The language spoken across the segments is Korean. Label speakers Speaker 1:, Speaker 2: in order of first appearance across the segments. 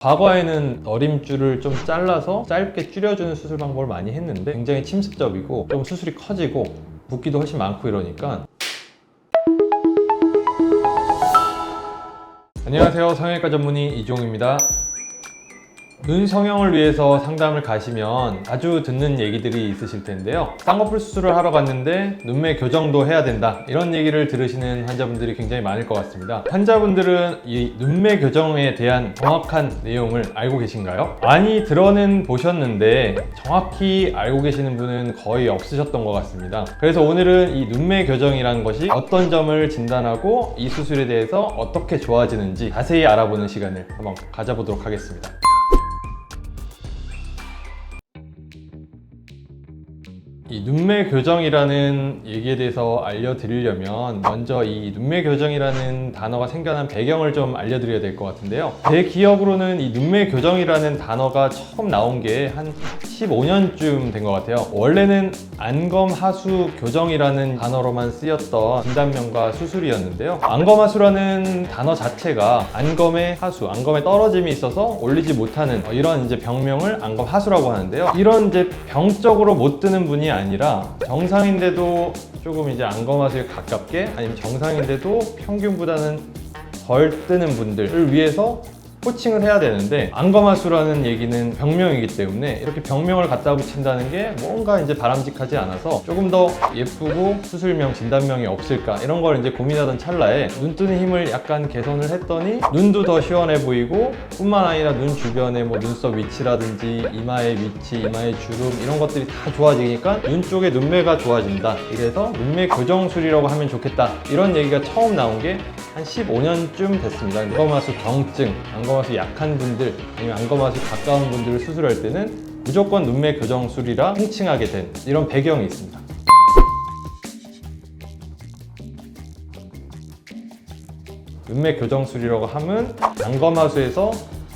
Speaker 1: 과거에는 어림줄을 좀 잘라서 짧게 줄여주는 수술 방법을 많이 했는데 굉장히 침습적이고 좀 수술이 커지고 붓기도 훨씬 많고 이러니까. 안녕하세요. 성형외과 전문의 이종입니다 눈 성형을 위해서 상담을 가시면 자주 듣는 얘기들이 있으실 텐데요. 쌍꺼풀 수술을 하러 갔는데 눈매 교정도 해야 된다. 이런 얘기를 들으시는 환자분들이 굉장히 많을 것 같습니다. 환자분들은 이 눈매 교정에 대한 정확한 내용을 알고 계신가요? 많이 들어는 보셨는데 정확히 알고 계시는 분은 거의 없으셨던 것 같습니다. 그래서 오늘은 이 눈매 교정이라는 것이 어떤 점을 진단하고 이 수술에 대해서 어떻게 좋아지는지 자세히 알아보는 시간을 한번 가져보도록 하겠습니다. 이 눈매 교정이라는 얘기에 대해서 알려드리려면 먼저 이 눈매 교정이라는 단어가 생겨난 배경을 좀 알려드려야 될 것 같은데요. 제 기억으로는 이 눈매 교정이라는 단어가 처음 나온 게 한 15년쯤 된 것 같아요. 원래는 안검하수 교정이라는 단어로만 쓰였던 진단명과 수술이었는데요. 안검하수라는 단어 자체가 안검의 하수, 안검에 떨어짐이 있어서 올리지 못하는 이런 이제 병명을 안검하수라고 하는데요. 이런 이제 병적으로 못 뜨는 분이 아니라 정상인데도 조금 이제 안검하수에 가깝게 아니면 정상인데도 평균보다는 덜 뜨는 분들을 위해서 코칭을 해야 되는데 안검하수라는 얘기는 병명이기 때문에 이렇게 병명을 갖다 붙인다는 게 뭔가 이제 바람직하지 않아서 조금 더 예쁘고 수술명, 진단명이 없을까 이런 걸 이제 고민하던 찰나에 눈 뜨는 힘을 약간 개선을 했더니 눈도 더 시원해 보이고 뿐만 아니라 눈 주변에 뭐 눈썹 위치라든지 이마의 위치, 이마의 주름 이런 것들이 다 좋아지니까 눈 쪽에 눈매가 좋아진다. 이래서 눈매 교정술이라고 하면 좋겠다. 이런 얘기가 처음 나온 게 한 15년쯤 됐습니다. 안검하수 경증, 안검 하수 약한 분들, 아니면 안검하수 가까운 분들을 수술할 때는 무조건 눈매 교정술이라 통칭하게 된 이런 배경이 있습니다. 눈매 교정술이라고 하면 안검하수에서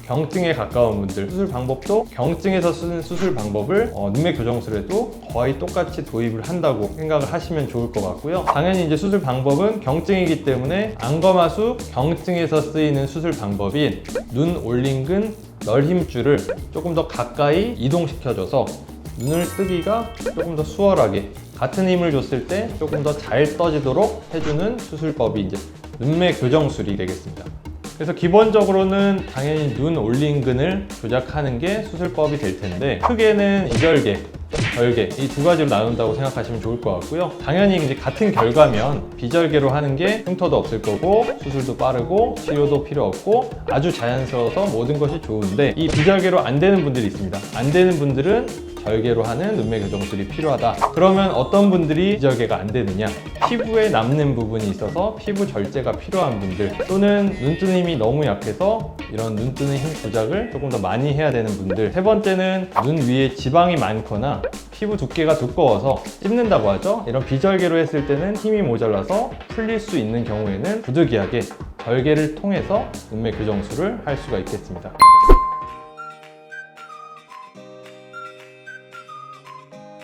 Speaker 1: 경증에 가까운 분들 수술 방법도 경증에서 쓰는 수술 방법을 어, 눈매 교정술에도 거의 똑같이 도입을 한다고 생각을 하시면 좋을 것 같고요. 당연히 이제 수술 방법은 경증이기 때문에 안검하수 경증에서 쓰이는 수술 방법인 눈 올림근 널힘줄을 조금 더 가까이 이동시켜줘서 눈을 뜨기가 조금 더 수월하게 같은 힘을 줬을 때 조금 더 잘 떠지도록 해주는 수술법이 이제 눈매 교정술이 되겠습니다. 그래서 기본적으로는 당연히 눈 올림근을 조작하는 게 수술법이 될 텐데 크게는 이절개, 절개 이 두 가지로 나눈다고 생각하시면 좋을 것 같고요. 당연히 이제 같은 결과면 비절개로 하는 게 흉터도 없을 거고 수술도 빠르고 치료도 필요 없고 아주 자연스러워서 모든 것이 좋은데 이 비절개로 안 되는 분들이 있습니다. 안 되는 분들은 절개로 하는 눈매 교정술이 필요하다. 그러면 어떤 분들이 비절개가 안 되느냐? 피부에 남는 부분이 있어서 피부 절제가 필요한 분들 또는 눈 뜨는 힘이 너무 약해서 이런 눈 뜨는 힘 조작을 조금 더 많이 해야 되는 분들 세 번째는 눈 위에 지방이 많거나 피부 두께가 두꺼워서 찝는다고 하죠. 이런 비절개로 했을 때는 힘이 모자라서 풀릴 수 있는 경우에는 부득이하게 절개를 통해서 눈매 교정술을 할 수가 있겠습니다.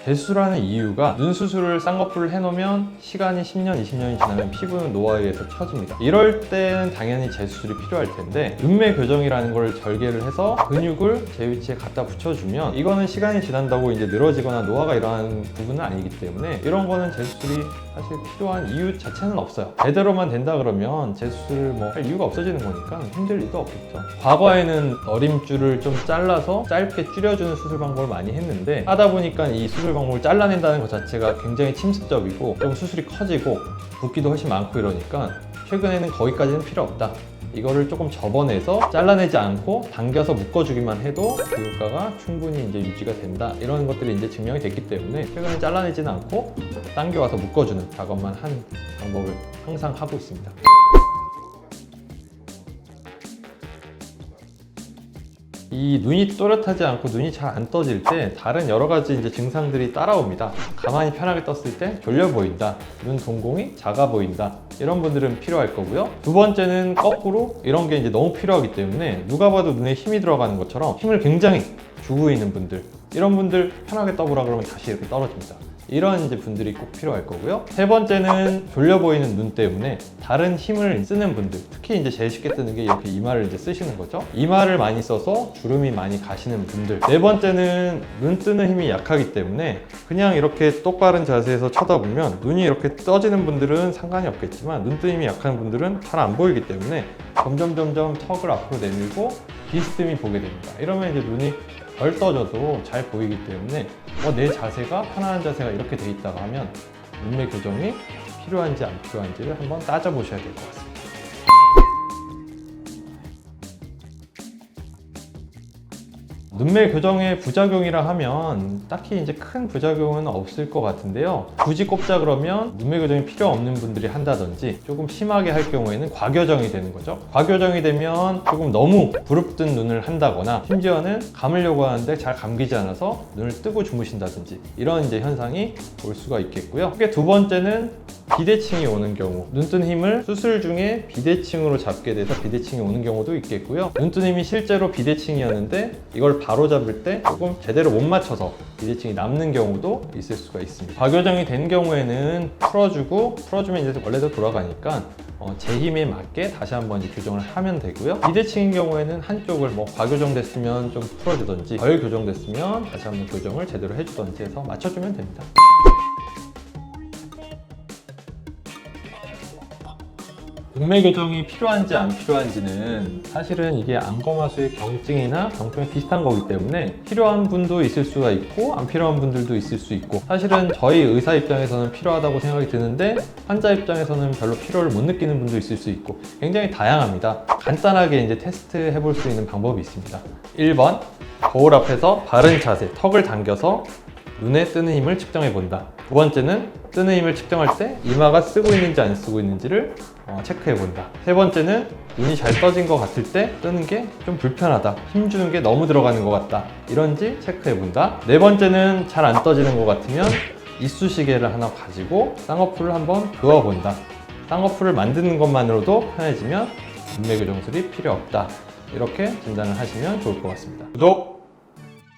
Speaker 1: 재수술하는 이유가 눈 수술을 쌍꺼풀을 해놓으면 시간이 10년, 20년이 지나면 피부는 노화에 의해서 처집니다. 이럴 때는 당연히 재수술이 필요할 텐데 눈매 교정이라는 걸 절개를 해서 근육을 제 위치에 갖다 붙여주면 이거는 시간이 지난다고 이제 늘어지거나 노화가 일어나는 부분은 아니기 때문에 이런 거는 재수술이 사실 필요한 이유 자체는 없어요. 제대로만 된다 그러면 재수술을 뭐 할 이유가 없어지는 거니까 힘들 일도 없겠죠. 과거에는 어림줄을 좀 잘라서 짧게 줄여주는 수술 방법을 많이 했는데 하다 보니까 이 수술 방법을 잘라낸다는 것 자체가 굉장히 침습적이고 좀 수술이 커지고 붓기도 훨씬 많고 이러니까 최근에는 거기까지는 필요 없다. 이거를 조금 접어내서 잘라내지 않고 당겨서 묶어주기만 해도 그 효과가 충분히 이제 유지가 된다. 이런 것들이 이제 증명이 됐기 때문에 최근에 잘라내지는 않고 당겨와서 묶어주는 작업만 한 방법을 항상 하고 있습니다. 이 눈이 또렷하지 않고 눈이 잘 안 떠질 때 다른 여러 가지 이제 증상들이 따라옵니다. 가만히 편하게 떴을 때 졸려 보인다. 눈 동공이 작아 보인다. 이런 분들은 필요할 거고요. 두 번째는 거꾸로 이런 게 이제 너무 필요하기 때문에 누가 봐도 눈에 힘이 들어가는 것처럼 힘을 굉장히 주고 있는 분들 이런 분들 편하게 떠보라 그러면 다시 이렇게 떨어집니다. 이런 이제 분들이 꼭 필요할 거고요. 세 번째는 졸려 보이는 눈 때문에 다른 힘을 쓰는 분들, 특히 이제 제일 쉽게 뜨는 게 이렇게 이마를 이제 쓰시는 거죠. 이마를 많이 써서 주름이 많이 가시는 분들. 네 번째는 눈 뜨는 힘이 약하기 때문에 그냥 이렇게 똑바른 자세에서 쳐다보면 눈이 이렇게 떠지는 분들은 상관이 없겠지만 눈 뜨는 힘이 약한 분들은 잘 안 보이기 때문에 점점 점점 턱을 앞으로 내밀고 비스듬히 보게 됩니다. 이러면 이제 눈이 덜 떠져도 잘 보이기 때문에 어, 내 자세가 편안한 자세가 이렇게 돼 있다고 하면 눈매 교정이 필요한지 안 필요한지를 한번 따져보셔야 될 것 같습니다. 눈매 교정의 부작용이라 하면 딱히 이제 큰 부작용은 없을 것 같은데요. 굳이 꼽자 그러면 눈매 교정이 필요 없는 분들이 한다든지 조금 심하게 할 경우에는 과교정이 되는 거죠. 과교정이 되면 조금 너무 부릅뜬 눈을 한다거나 심지어는 감으려고 하는데 잘 감기지 않아서 눈을 뜨고 주무신다든지 이런 이제 현상이 올 수가 있겠고요. 두 번째는 비대칭이 오는 경우 눈뜬 힘을 수술 중에 비대칭으로 잡게 돼서 비대칭이 오는 경우도 있겠고요. 눈뜬 힘이 실제로 비대칭이었는데 이걸 바로 잡을 때 조금 제대로 못 맞춰서 비대칭이 남는 경우도 있을 수가 있습니다. 과교정이 된 경우에는 풀어주고 풀어주면 이제 원래대로 돌아가니까 어, 제 힘에 맞게 다시 한번 교정을 하면 되고요. 비대칭인 경우에는 한쪽을 뭐 과교정 됐으면 좀 풀어주든지 덜 교정됐으면 다시 한번 교정을 제대로 해주든지 해서 맞춰주면 됩니다 눈매 교정이 필요한지 안 필요한지는 사실은 이게 안검하수의 경증이나 경증이 비슷한 거기 때문에 필요한 분도 있을 수가 있고 안 필요한 분들도 있을 수 있고 사실은 저희 의사 입장에서는 필요하다고 생각이 드는데 환자 입장에서는 별로 필요를 못 느끼는 분도 있을 수 있고 굉장히 다양합니다. 간단하게 이제 테스트 해볼 수 있는 방법이 있습니다. 1번 거울 앞에서 바른 자세, 턱을 당겨서 눈에 뜨는 힘을 측정해 본다. 두 번째는 뜨는 힘을 측정할 때 이마가 쓰고 있는지 안 쓰고 있는지를 어, 체크해 본다. 세 번째는 눈이 잘 떠진 것 같을 때 뜨는 게 좀 불편하다. 힘 주는 게 너무 들어가는 것 같다. 이런지 체크해 본다. 네 번째는 잘 안 떠지는 것 같으면 이쑤시개를 하나 가지고 쌍꺼풀을 한번 그어 본다. 쌍꺼풀을 만드는 것만으로도 편해지면 눈매 교 정술이 필요 없다. 이렇게 진단을 하시면 좋을 것 같습니다. 구독!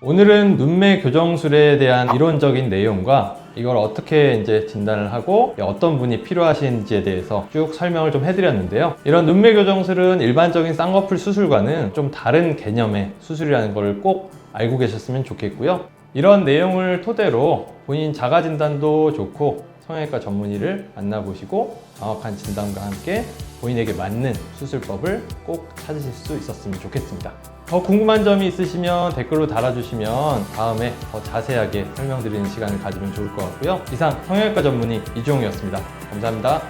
Speaker 1: 오늘은 눈매 교정술에 대한 이론적인 내용과 이걸 어떻게 이제 진단을 하고 어떤 분이 필요하신지에 대해서 쭉 설명을 좀 해드렸는데요. 이런 눈매 교정술은 일반적인 쌍꺼풀 수술과는 좀 다른 개념의 수술이라는 걸꼭 알고 계셨으면 좋겠고요. 이런 내용을 토대로 본인 자가 진단도 좋고 성형외과 전문의를 만나보시고 정확한 진단과 함께 본인에게 맞는 수술법을 꼭 찾으실 수 있었으면 좋겠습니다. 더 궁금한 점이 있으시면 댓글로 달아주시면 다음에 더 자세하게 설명드리는 시간을 가지면 좋을 것 같고요. 이상 성형외과 전문의 이종이었습니다. 감사합니다.